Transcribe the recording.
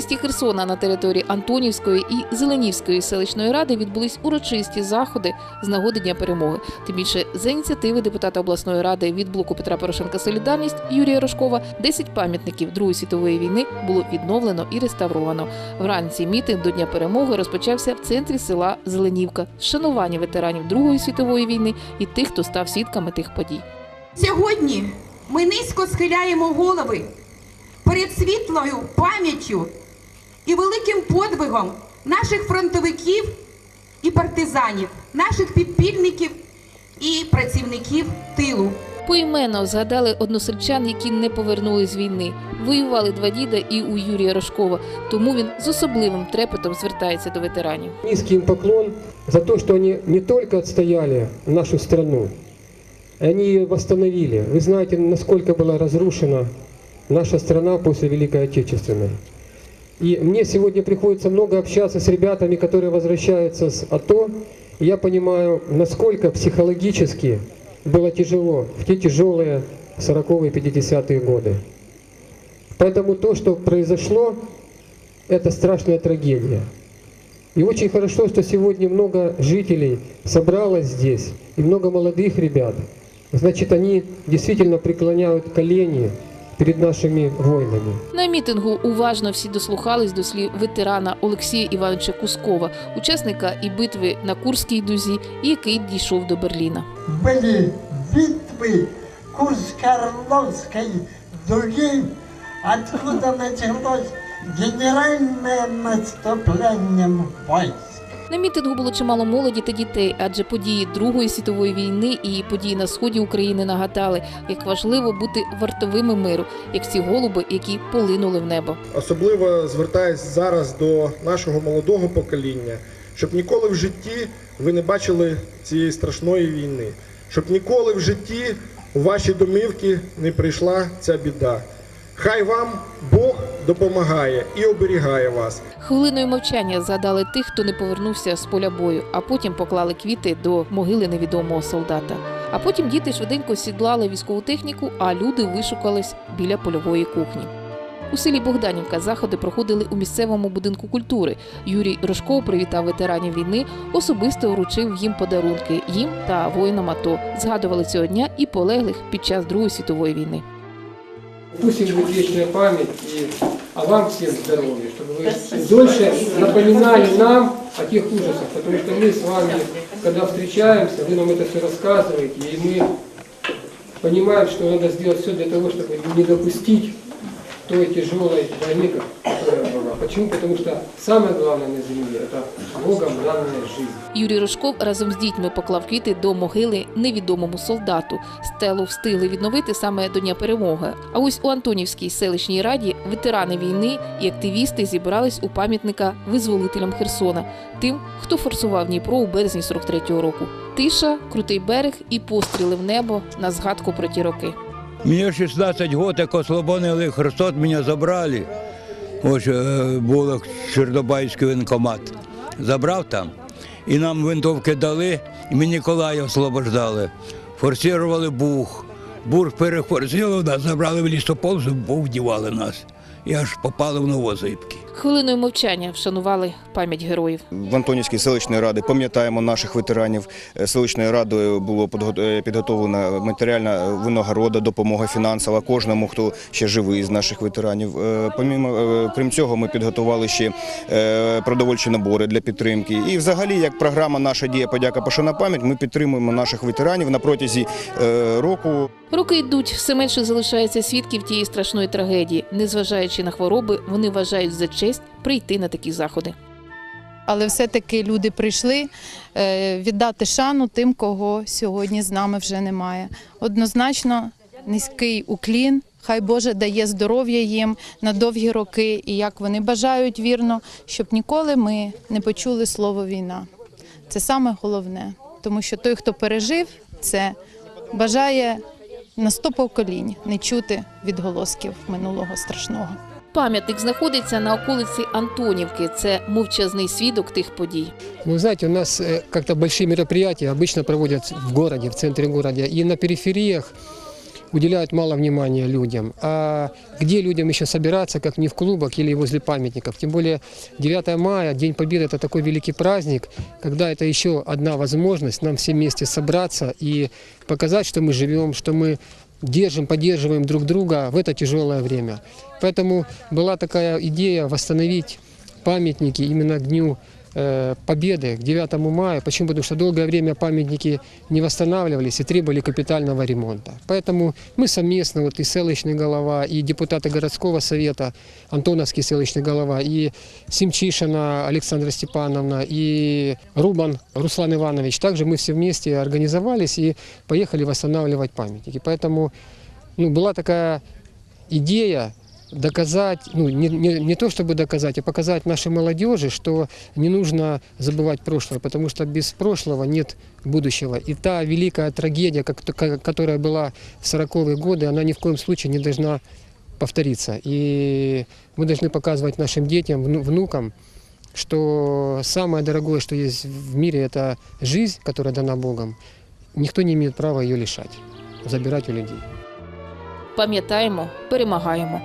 місті Херсона на території Антонівської і Зеленівської селищної ради відбулись урочисті заходи з нагоди Дня перемоги. Тим більше за ініціативи депутата обласної ради від блоку Петра Порошенка Солідарність Юрія Рожкова 10 пам'ятників Другої світової війни було відновлено і реставровано. Вранці мітинг до Дня перемоги розпочався в центрі села Зеленівка шанування ветеранів Другої світової війни і тих, хто став свідками тих подій. Сьогодні ми низько схиляємо голови перед світлою пам'яттю і великим подвигом наших фронтовиків і партизанів, наших підпільників і працівників тилу. Поіменно згадали односельчан, які не повернулись з війни. Воювали два діда і у Юрія Рожкова, тому він з особливим трепетом звертається до ветеранів. Низкий им поклон за то, что они не только отстояли нашу страну, они ее восстановили. Вы знаете, насколько была разрушена наша страна после Великой Отечественной. И мне сегодня приходится много общаться с ребятами, которые возвращаются с АТО. И я понимаю, насколько психологически было тяжело в те тяжелые 40-е 50-е годы. Поэтому то, что произошло, это страшная трагедия. И очень хорошо, что сегодня много жителей собралось здесь, и много молодых ребят. Значит, они действительно преклоняют колени перед нашими воинами. На мітингу уважно всі дослухались до слів ветерана Олексія Івановича Кускова, учасника і битви на Курській дузі, який дійшов до Берліна. были битвы Курско-Орловской дуги, откуда началось генеральное наступление войск. На мітингу було чимало молоді та дітей, адже події Другої світової війни і події на сході України нагадали, як важливо бути вартовими миру, як ці голуби, які полинули в небо. Особливо звертаюсь зараз до нашого молодого покоління, щоб ніколи в житті ви не бачили цієї страшної війни, щоб ніколи в житті у ваші домівки не прийшла ця біда. Хай вам Бог допомагає і оберігає вас. Хвилиною мовчання згадали тих, хто не повернувся з поля бою, а потім поклали квіти до могили невідомого солдата. А потім діти швиденько сідлали військову техніку, а люди вишукались біля польової кухні. У селі Богданівка заходи проходили у місцевому будинку культури. Юрій Рожков привітав ветеранів війни, особисто вручив їм подарунки їм та воїнам АТО. Згадували цього дня і полеглих під час Другої світової війни. Пусть им будет вечная память, и, а вам всем здоровья, чтобы вы дольше напоминали нам о тех ужасах, потому что мы с вами, когда встречаемся, вы нам это все рассказываете, и мы понимаем, что надо сделать все для того, чтобы не допустить той тяжелой войны, которая. Почему? Потому что самое главное на земле – это Богом данная жизнь. Юрій Рожков разом з дітьми поклав квіти до могили невідомому солдату. Стелу встигли відновити саме до Дня перемоги. А ось у Антонівській селищній раді ветерани війни і активісти зібрались у пам'ятника визволителям Херсона, тим, хто форсував Дніпро у березні 43-го року. Тиша, крутий берег і постріли в небо на згадку про ті роки. Мне 16 год, як ослабонили Херсон, мене забрали. Ось було був Чернобайський воєнкомат. Забрав там. І нам винтовки дали, і ми Ніколая освобождали. Форсували бух. Бур перефорсували нас, забрали в лісополз, бух дівали нас. І аж попали в Новозибки. Хвилиною мовчання вшанували пам'ять героїв. В Антонівській селищної ради пам'ятаємо наших ветеранів. Е, Селищною радою було е, підготовлена матеріальна винагорода, допомога фінансова кожному, хто ще живий з наших ветеранів. Е, Помімо, крім цього, ми підготували ще продовольчі набори для підтримки. І взагалі, як програма Наша дія подяка пошана пам'ять, ми підтримуємо наших ветеранів на протязі року. Роки йдуть, все менше залишається свідків тієї страшної трагедії. Незважаючи на хвороби, вони вважають за честь прийти на такі заходи. але все-таки люди прийшли е, віддати шану тим, кого сьогодні з нами вже немає. Однозначно, низький уклін. Хай Боже дає здоров'я їм на довгі роки, і як вони бажають вірно, щоб ніколи ми не почули слово війна. Це саме головне, тому що той, хто пережив це, бажає на сто поколінь не чути відголосків минулого страшного. Пам'ятник знаходиться на околиці Антонівки. Це мовчазний свідок тих подій. Ну, знаете, у нас э, как-то большие мероприятия обычно проводят в городе, в центре города. И на перифериях уделяют мало внимания людям. А где людям еще собираться, как не в клубах или возле памятников? Тем более 9 мая, День Победы, это такой великий праздник, когда это еще одна возможность нам все вместе собраться и показать, что мы живем, что мы держим, поддерживаем друг друга в это тяжелое время. Поэтому была такая идея восстановить памятники именно к Дню э, Победы, к 9 мая. Почему? Потому что долгое время памятники не восстанавливались и требовали капитального ремонта. Поэтому мы совместно, вот и селищный голова, и депутаты городского совета, Антоновский селищный голова, и Симчишина Александра Степановна, и Рубан Руслан Иванович. Также мы все вместе организовались и поехали восстанавливать памятники. Поэтому ну, была такая идея доказать, ну не, не, не то чтобы доказать, а показать нашей молодежи, что не нужно забывать прошлое, потому что без прошлого нет будущего. И та великая трагедия, как- ка- которая была в 40-е годы, она ни в коем случае не должна повториться. И мы должны показывать нашим детям, вну- внукам, что самое дорогое, что есть в мире, это жизнь, которая дана Богом. Никто не имеет права ее лишать, забирать у людей. Пам'ятаємо, перемагаємо.